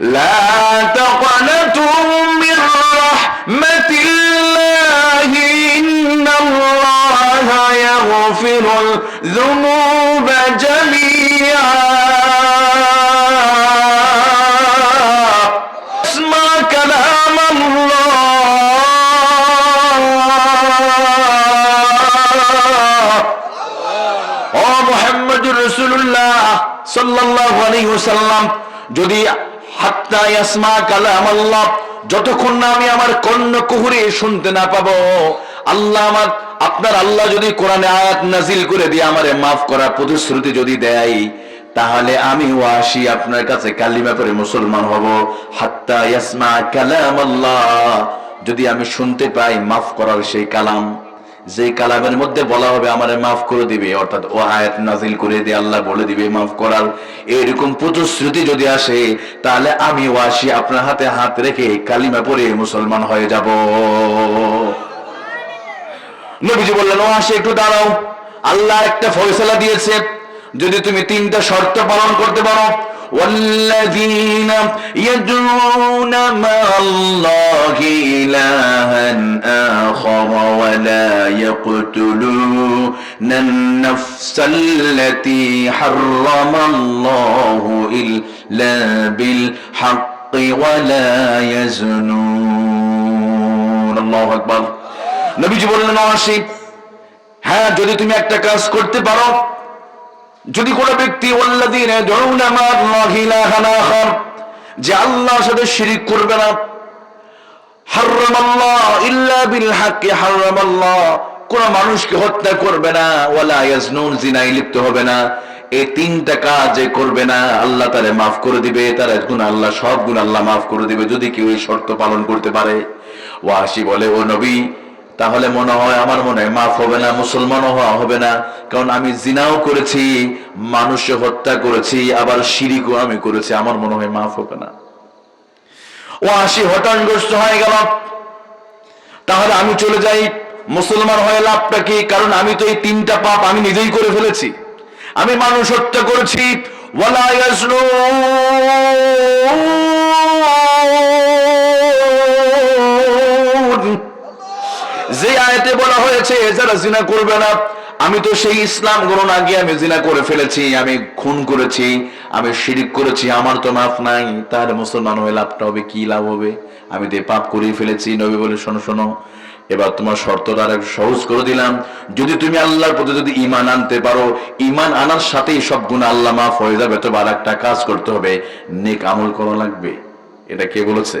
لا تقنطوا من رحمة الله إن الله يغفر الذنوب جميعا اسمع كلام الله ও মোহাম্মদুর রাসূলুল্লাহ সাল্লাল্লাহু আলাইহি ওয়াসাল্লাম যদি যতক্ষণ না আমি আমার কর্ণ কুহুরে শুনতে না পাবো, আল্লাহ আমার, আপনার আল্লাহ যদি কোরআনে আয়াত নাজিল করে দিয়ে আমারে মাফ করার প্রতিশ্রুতি যদি দেয়, তাহলে আমি ওয়াসি আপনার কাছে কালিমা করে মুসলমান হব। হাত্তা ইয়াসমা কালাম আল্লাহ যদি আমি শুনতে পাই মাফ করার সেই কালাম। যে কালামের মধ্যে বলা হবে, আমারে মাফ করে দিবে, অর্থাৎ ও আয়াত নাজিল করে দিয়ে আল্লাহ বলে দিবে মাফ করার। এরকম প্রতিশ্রুতি যদি আসে, তাহলে আমি ওয়াসি আপনার হাতে হাত রেখে কালিমা পরে মুসলমান হয়ে যাব। নবীজি বললেন ও ওয়াসি, একটু দাঁড়াও। আল্লাহ একটা ফয়সালা দিয়েছে। যদি তুমি তিনটা শর্ত পালন করতে পারো والذين يدعون مع الله إلها آخر ولا يقتلون النفس التي حرم الله إلا بالحق ولا يزنون الله أكبر নবীজি বললেন অসি হ্যাঁ যদি তুমি একটা কাজ করতে পারো যদি কোনো ব্যক্তি যে আল্লাহর সাথে শিরিক করবে না কোন মানুষকে হত্যা করবে না, ওয়ালা ইয়াজনুন, জিনায় লিপ্ত হবে না, এই তিনটা কাজ যে করবে না, আল্লাহ তারে মাফ করে দিবে, তার গুণ আল্লাহ, সব গুণ আল্লাহ মাফ করে দিবে, যদি কেউ এই শর্ত পালন করতে পারে। ওয়াসি বলে, ও নবী তাহলে মনে হয় আমার মনে হয় মাফ হবে না, মুসলমানও হওয়া হবে না। কারণ আমি জিনাও করেছি মানুষে হত্যা করেছি, আবার শিরিকও আমি করেছি, আমার মনে হয় মাফ হবে না। ও আশি হটানগ্রস্ত হয়ে গেল। তাহলে আমি চলে যাই, মুসলমান হয়ে লাভটা কি? কারণ আমি তো এই তিনটা পাপ আমি নিজেই করে ফেলেছি। আমি মানুষ হত্যা করেছি, ওয়ালা যে আয়াতে বলা হয়েছে যারা জিনা করবে না, আমি তো সেই ইসলাম গ্রহণ আগে আমি জিনা করে ফেলেছি, আমি খুন করেছি, আমি শিরিক করেছি, আমার তো মাফ নাই, তাহলে মুসলমান হয়ে লাভটা হবে, কি লাভ হবে? আমি তো পাপ করেই ফেলেছি, নবী বলে শোনো শোনো। এবার তোমার শর্তটা আর সহজ করে দিলাম। যদি তুমি আল্লাহর প্রতি যদি ইমান আনতে পারো ইমান আনার সাথেই সব গুণ আল্লাহ মাফ হয়ে যাবে, তবে আর একটা কাজ করতে হবে, নেক আমল করা লাগবে। এটা কে বলেছে?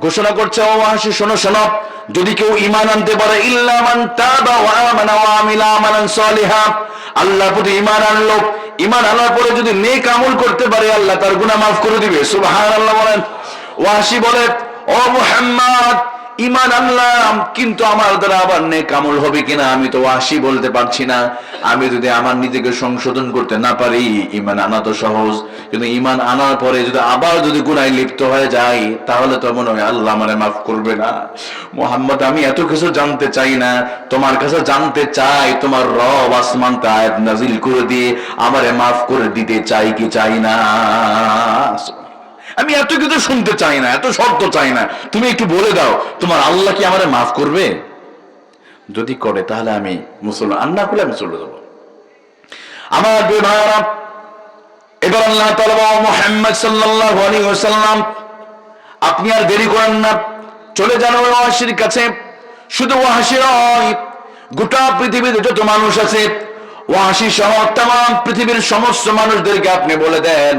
ঘোষণা করছে, ও হাসি শোনো শোনো। যদি কেউ ইমান আনতে পারে, ইল্লা মান তাবা ওয়া আমানা ওয়া আমিলা আমালান সালিহা। আল্লাহর প্রতি ইমান আনলো। ইমান আনার পরে যদি নেক আমল করতে পারে, আল্লাহ তার গুনাহ মাফ করে দিবে। সুবহানাল্লাহ বলেন। ওয়াসি বলে, ও মুহাম্মদ ইমান আনলাম, কিন্তু আমার দ্বারা আবার নেক আমল হবে কিনা আমি তো ওয়াসি বলতে পারছি না। আমি যদি আমার নিজেকে সংশোধন করতে না পারি ইমান আনা তো সহজ। কিন্তু ইমান আনার পরে যদি আবার যদি গুনায় লিপ্ত হয়ে যাই, তাহলে তো মনে হয় আল্লাহ আমারে মাফ করবে না। মোহাম্মদ, আমি এত কিছু জানতে চাই না। তোমার কাছে জানতে চাই, তোমার রব আসমান আয়াত নাজিল করে দিয়ে আমারে মাফ করে দিতে চাই কি চাই না? আমি এত কিছু শুনতে চাই না, এত শর্ত চাই না। তুমি একটু বলে দাও, তোমার আল্লাহ কি আমারে মাফ করবে? যদি করে, তাহলে আমি মুসলমান, আর না করলে আমি চলে যাব। আমার ভাইয়ারা, এবার আল্লাহ মুহাম্মদ সাল্লাল্লাহু আলাইহি ওয়াসাল্লাম, আপনি আর দেরি করেন না, চলে যান ওয়াসির কাছে। শুধু নয়, গোটা পৃথিবীতে যত মানুষ আছে, ওয়াসি সহ তাম, পৃথিবীর সমস্ত মানুষদেরকে আপনি বলে দেন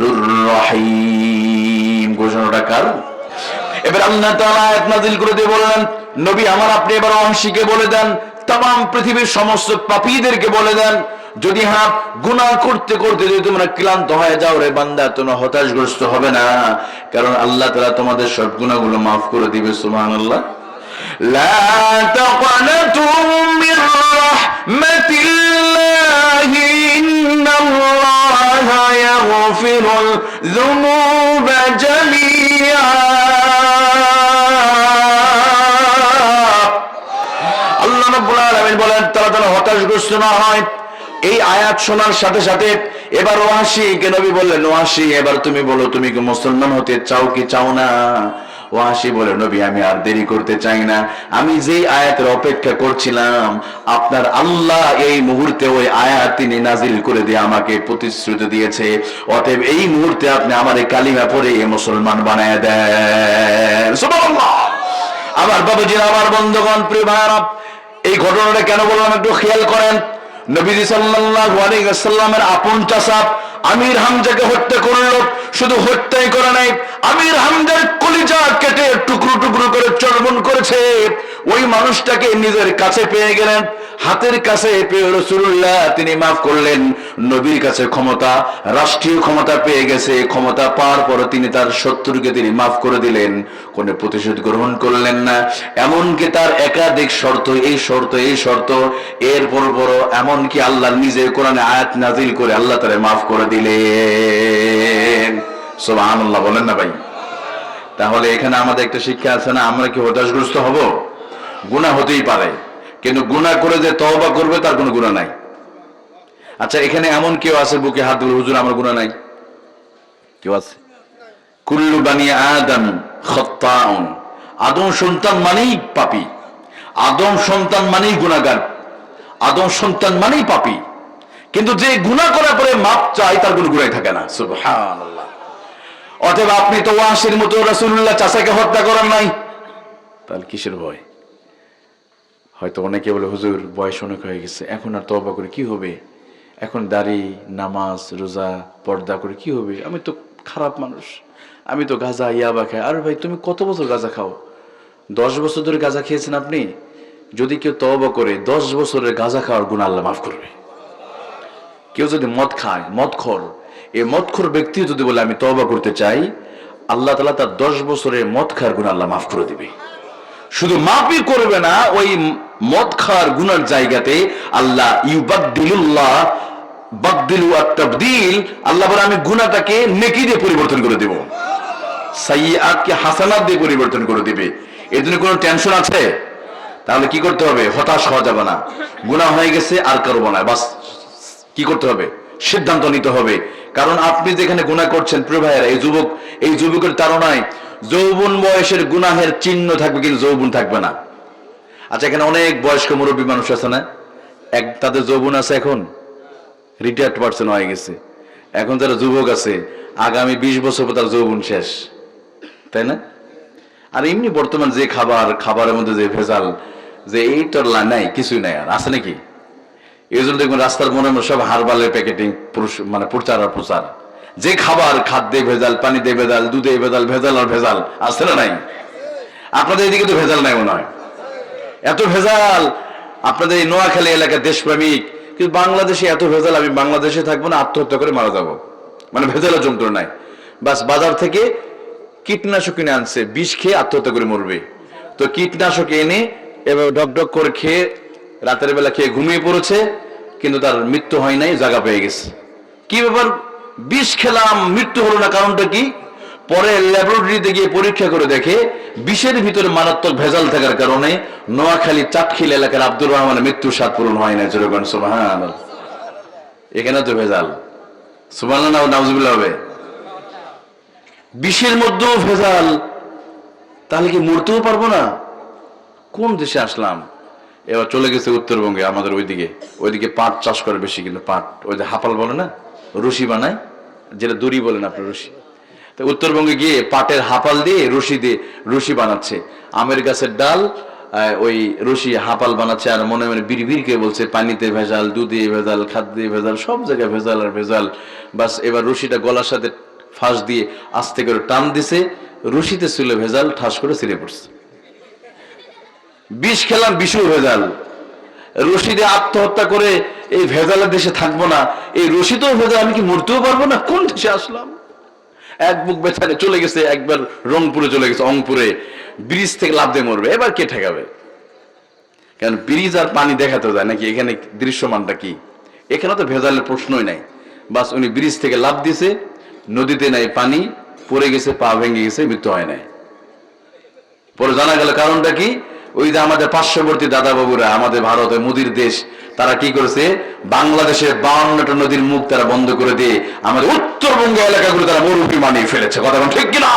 রহিম। ঘোষণাটা কার? এবার আল্লাহ তাআলা আয়াত নাযিল করে দিয়ে বললেন, নবী আমার, আপনি এবার অংশীকে বলে দেন तमाम পৃথিবীর সমস্ত পাপীদেরকে বলে দেন। যদি হাত গুনা করতে করতে যদি তোমরা ক্লান্ত হয়ে যাও রে বান্দা তোমরা হতাশগ্রস্ত হবে না। কারণ আল্লাহ তালা তোমাদের সব গুণাগুলো মাফ করে দিবে সুমান আল্লাহ لا تقنطوا من رحمة الله إن الله يغفر الذنوب جميعا আল্লাহ রাব্বুল আলামিন বলেন তারা যেন হতাশগ্রস্ত না হয় এই আয়াত শোনার সাথে সাথে এবার ওয়াসি কে নবী বললেন ওয়াসি এবার তুমি বলো তুমি কি মুসলমান হতে চাও কি চাও না ওয়াসি বলে, নবী, আমি আর দেরি করতে চাই না। আমি যেই আয়াতের অপেক্ষা করছিলাম, আপনার আল্লাহ এই মুহূর্তে ওই আয়াত তিনি নাজিল করে দিয়ে আমাকে প্রতিশ্রুতি দিয়েছে। অতএব এই মুহূর্তে আপনি আমার এই কালিমা পড়ে মুসলমান বানায় দেন। আমার বাবুজি আমার বন্ধুগণ, প্রিয় ভাইরা এই ঘটনাটা কেন বললাম একটু খেয়াল করেন? নবীজি সাল্লাল্লাহু আলাইহি ওয়াসাল্লামের আপন চাচা আমির হামজাকে হত্যা করল। শুধু হত্যাই করে নাই, আমির হামজার কলিজা কেটে টুকরো টুকরো করে চর্বণ করেছে ওই মানুষটাকে নিজের কাছে পেয়ে গেলেন, হাতের কাছে পেয়ে রসুল্লাহ তিনি মাফ করলেন। নবীর কাছে ক্ষমতা, রাষ্ট্রীয় ক্ষমতা পেয়ে গেছে ক্ষমতা পাওয়ার পর তিনি তার শত্রুকে তিনি মাফ করে দিলেন, কোন প্রতিশোধ গ্রহণ করলেন না। এমনকি তার একাধিক শর্ত, এই শর্ত এই শর্ত, এরপর বড় এমনকি আল্লাহ নিজে কোরআনে আয়াত নাজিল করে আল্লাহ তারে মাফ করে দিলেন। সুবহানাল্লাহ, বলেন না ভাই। তাহলে এখানে আমাদের একটা শিক্ষা আছে না, আমরা কি হতাশগ্রস্ত হব? গুনাহ হতেই পারে। কিন্তু গুনাহ করে যে তওবা করবে, তার কোনো গুনাহ নাই। আচ্ছা এখানে এমন কেউ আছে বুকে হাত ধরে হুজুর, আমার গুনাহ নাই। কেউ আছে? কুল্লু বানি আদম খত্তাউন। আদম সন্তান মানেই পাপি। আদম সন্তান মানেই গুনাহগার। আদম সন্তান মানেই পাপি। কিন্তু যে গুনাহ করার পরে মাপ চাই তার কোনো গুনাহ থাকে না। সুবহানাল্লাহ। অতএব আপনি তো ওয়াসির মতো রাসূলুল্লাহ চাচাকে হত্যা করেন নাই। তাহলে কিসের ভয়? হয়তো অনেকে বলে, হুজুর, বয়স অনেক হয়ে গেছে, এখন আর তবা করে কি হবে? এখন দাড়ি, নামাজ, রোজা, পর্দা করে কি হবে? আমি তো খারাপ মানুষ। আমি তো গাঁজা, ইয়াবা খাই। আর ভাই, তুমি কত বছর গাঁজা খাও? দশ বছর ধরে গাঁজা খেয়েছেন আপনি? যদি কেউ তবা করে, দশ বছরের গাঁজা খাওয়ার গুণ আল্লাহ মাফ করবে। কেউ যদি মদ খায়, মদ খর এই মদখোর ব্যক্তি যদি বলে, আমি তবা করতে চাই, আল্লাহ তালা তার দশ বছরের মদ খাওয়ার গুণ আল্লাহ মাফ করে দিবে। শুধু মাফই করবে না, ওই মদ খাওয়ার গুনার জায়গাতে আল্লাহ ইউবাদ্দিলুল্লাহ, বাদ্দিলু আল্লাহ বলে আমি গুনাহটাকে নেকি দিয়ে পরিবর্তন করে দেব। হাসানাত দিয়ে পরিবর্তন করে এর জন্য কোনো টেনশন আছে? তাহলে কি করতে হবে? হতাশ হওয়া যাবে না। গুনাহ হয়ে গেছে, আর করব না বাস, কি করতে হবে? সিদ্ধান্ত নিতে হবে। কারণ আপনি যেখানে গুনাহ করছেন, প্রিয় ভাইয়েরা, এই যুবক, এই যুবকের তাড়নায় যৌবন বয়সের গুনাহের চিহ্ন থাকবে, কিন্তু যৌবন থাকবে না। আচ্ছা এখানে অনেক বয়স্ক মুরব্বী মানুষ আছে না? এক, তাদের যৌবন আছে এখন? রিটায়ার্ড পার্সন হয়ে গেছে। এখন যারা যুবক আছে, আগামী বিশ বছর পর তার যৌবন শেষ। তাই না? আর এমনি বর্তমান যে খাবার, খাবারের মধ্যে যে ভেজাল, যে এইটার লা- নাই, কিছুই নাই আর। আছে নাকি? এই জন্য দেখবেন রাস্তার মনে মনে সব হারবালের প্যাকেটিং মানে প্রচার আর প্রচার। যে খাবার খাদ্যে ভেজাল, পানিতে ভেজাল, দুধে ভেজাল ভেজাল আর ভেজাল, আছে না নাই? আপনাদের এদিকে তো ভেজাল নাই মনে হয়। এত ভেজাল, আপনাদের এই নোয়াখালী এলাকার দেশপ্রেমিক, কিন্তু বাংলাদেশে এত ভেজাল, আমি বাংলাদেশে থাকব না, আত্মহত্যা করে মারা যাব। মানে ভেজালের যন্ত্রণায় বাস বাজার থেকে কীটনাশক কিনে আনছে, বিষ খেয়ে আত্মহত্যা করে মরবে। তো কীটনাশক এনে এবার ডক ডক করে খেয়ে রাতের বেলা খেয়ে ঘুমিয়ে পড়েছে, কিন্তু তার মৃত্যু হয় নাই, জায়গা পেয়ে গেছে। কি ব্যাপার? বিষ খেলাম, মৃত্যু হলো না, কারণটা কি? পরে ল্যাবরেটরিতে গিয়ে পরীক্ষা করে দেখে বিষের ভিতরে মারাত্মক ভেজাল থাকার কারণে নোয়াখালী চাটখিল এলাকার আব্দুর রহমানের মৃত্যুর স্বাদ পূরণ হয় না জোরগণ সুবাহান এখানে তো ভেজাল। সুবাহ নাউজুবিল্লাহ হবে। বিষের মধ্যেও ভেজাল। তাহলে কি মরতেও পারব না? কোন দেশে আসলাম? এবার চলে গেছে উত্তরবঙ্গে, আমাদের ওইদিকে। ওইদিকে পাট চাষ করে বেশি, কিন্তু পাট, ওই যে হাপাল বলে না? রশি বানায়, যেটা দড়ি বলেন আপনার রশি। তো উত্তরবঙ্গে গিয়ে পাটের হাপাল দিয়ে রশি দিয়ে রশি বানাচ্ছে। আমের গাছের ডাল ওই রশি হাপাল বানাচ্ছে, আর মনে মনে বিড়ি বিড়ি কে বলছে, পানিতে ভেজাল, দুধে ভেজাল, খাদ্যে ভেজাল, সব জায়গায় ভেজাল আর ভেজাল। বাস এবার রশিটা গলার সাথে ফাঁস দিয়ে আস্তে করে টান দিছে, রশিতে ছিল ভেজাল, ঠাস করে ছিঁড়ে পড়ছে। বিষ খেলাম, বিষও ভেজাল। রশিদে আত্মহত্যা করে এই ভেজালের দেশে থাকব না, এই রশিদও ভেজাল, আমি কি মরতেও পারব না? কোন দেশে আসলাম? এক বুক বেচারে চলে গেছে, একবার রংপুরে চলে গেছে, অংপুরে। ব্রিজ থেকে লাভ দিয়ে মরবে, এবার কে ঠেকাবে? কারণ ব্রিজ আর পানি দেখাতে যায় নাকি? এখানে দৃশ্যমানটা কি? এখানে তো ভেজালের প্রশ্নই নাই। বাস উনি ব্রিজ থেকে লাভ দিয়েছে, নদীতে নাই পানি, পড়ে গেছে, পা ভেঙে গেছে, মৃত্যু হয় নাই। পরে জানা গেল কারণটা কি? ওই যে আমাদের পার্শ্ববর্তী দাদা বাবুরা আমাদের ভারতের মুদির দেশ, তারা কি করেছে? বাংলাদেশের বাউন্নটা নদীর মুখ তারা বন্ধ করে দিয়ে আমাদের উত্তরবঙ্গ এলাকাগুলো তারা মরুভূমি বানিয়ে ফেলেছে। কথা ঠিক কিনা?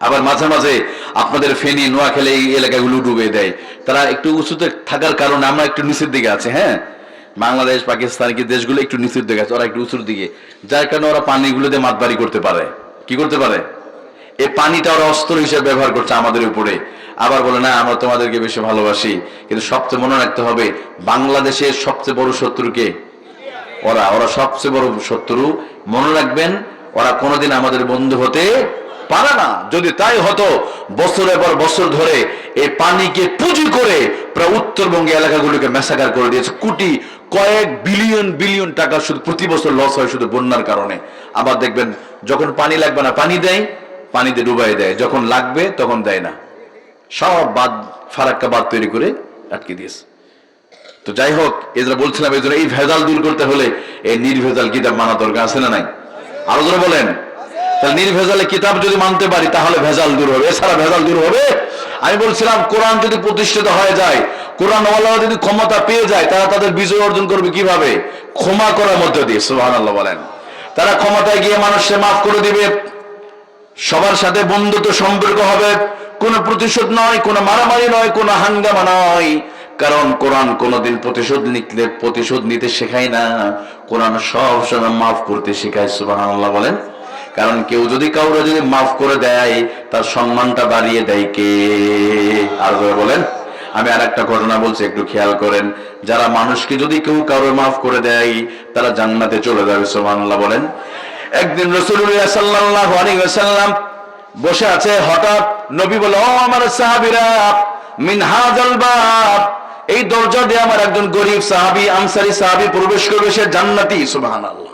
আবার মাঝে মাঝে আপনাদের ফেনী, নোয়াখালী এই এলাকাগুলো ডুবে দেয়। তারা একটু উঁচুতে থাকার কারণে আমরা একটু নিচের দিকে আছে হ্যাঁ? বাংলাদেশ, পাকিস্তান, কি দেশগুলো একটু নিচের দিকে আছে, ওরা একটু উঁচুর দিকে। যার কারণে ওরা পানিগুলো দিয়ে মাতবাড়ি করতে পারে। কি করতে পারে? এই পানিটা ওরা অস্ত্র হিসেবে ব্যবহার করছে আমাদের উপরে। আবার বলে, না, আমরা তোমাদেরকে বেশি ভালোবাসি। কিন্তু সবচেয়ে মনে রাখতে হবে, বাংলাদেশের সবচেয়ে বড় শত্রুকে ওরা ওরা সবচেয়ে বড় শত্রু। মনে রাখবেন, ওরা কোনোদিন আমাদের বন্ধু হতে পারে না। যদি তাই হতো, বছরের পর বছর ধরে এই পানিকে পুঁজি করে প্রায় উত্তরবঙ্গে এলাকাগুলোকে মেসাকার করে দিয়েছে। কোটি কয়েক বিলিয়ন বিলিয়ন টাকা শুধু প্রতি বছর লস হয় শুধু বন্যার কারণে। আবার দেখবেন, যখন পানি লাগবে না, পানি দেয়, পানিতে ডুবাই দেয়। যখন লাগবে, তখন দেয় না। সব বাদ, ফারাক্কা বাদ তৈরি করে আটকে দিয়েছে। তো যাই হোক এজরা বলছিলাম, এই এই ভেজাল দূর করতে হলে এই নির্ভেজাল কিতাব মানা দরকার আছে না নাই? আরও জোরে বলেন। তাহলে নির্ভেজালে কিতাব যদি মানতে পারি, তাহলে ভেজাল দূর হবে। এছাড়া ভেজাল দূর হবে? আমি বলছিলাম, কোরআন যদি প্রতিষ্ঠিত হয়ে যায় কোরআন যদি ক্ষমতা পেয়ে যায়, তারা তাদের বিজয় অর্জন করবে কীভাবে? ক্ষমা করার মধ্যে দিয়ে সুহান আল্লাহ বলেন। তারা ক্ষমতায় গিয়ে মানুষকে মাফ করে দিবে, সবার সাথে বন্ধুত্ব, সম্পর্ক হবে কোনো প্রতিশোধ নয়, কোনো মারামারি নয়, কোনো হাঙ্গামা নয়। কারণ কোরআন কোনোদিন প্রতিশোধ নিতে প্রতিশোধ নিতে শেখায় না। কোরআন সব সময় মাফ করতে শেখায়, সুবহানাল্লাহ বলেন। কারণ কেউ যদি কাউরে যদি মাফ করে দেয়, তার সম্মানটা বাড়িয়ে দেয় কে? আর বলেন। আমি আর একটা ঘটনা বলছি, একটু খেয়াল করেন। যারা মানুষকে যদি কেউ কারোর মাফ করে দেয়, তারা জান্নাতে চলে যাবে, সুবহানাল্লাহ বলেন। একদিন রসুল্লাহ বসে আছে হঠাৎ নবী বলে ও আমার সাহাবিরা, মিন হাযাল বাব। এই দরজা দিয়ে আমার একজন গরিব সাহাবি, আনসারি সাহাবি প্রবেশ করবে, সে জান্নাতি, সুবহানাল্লাহ।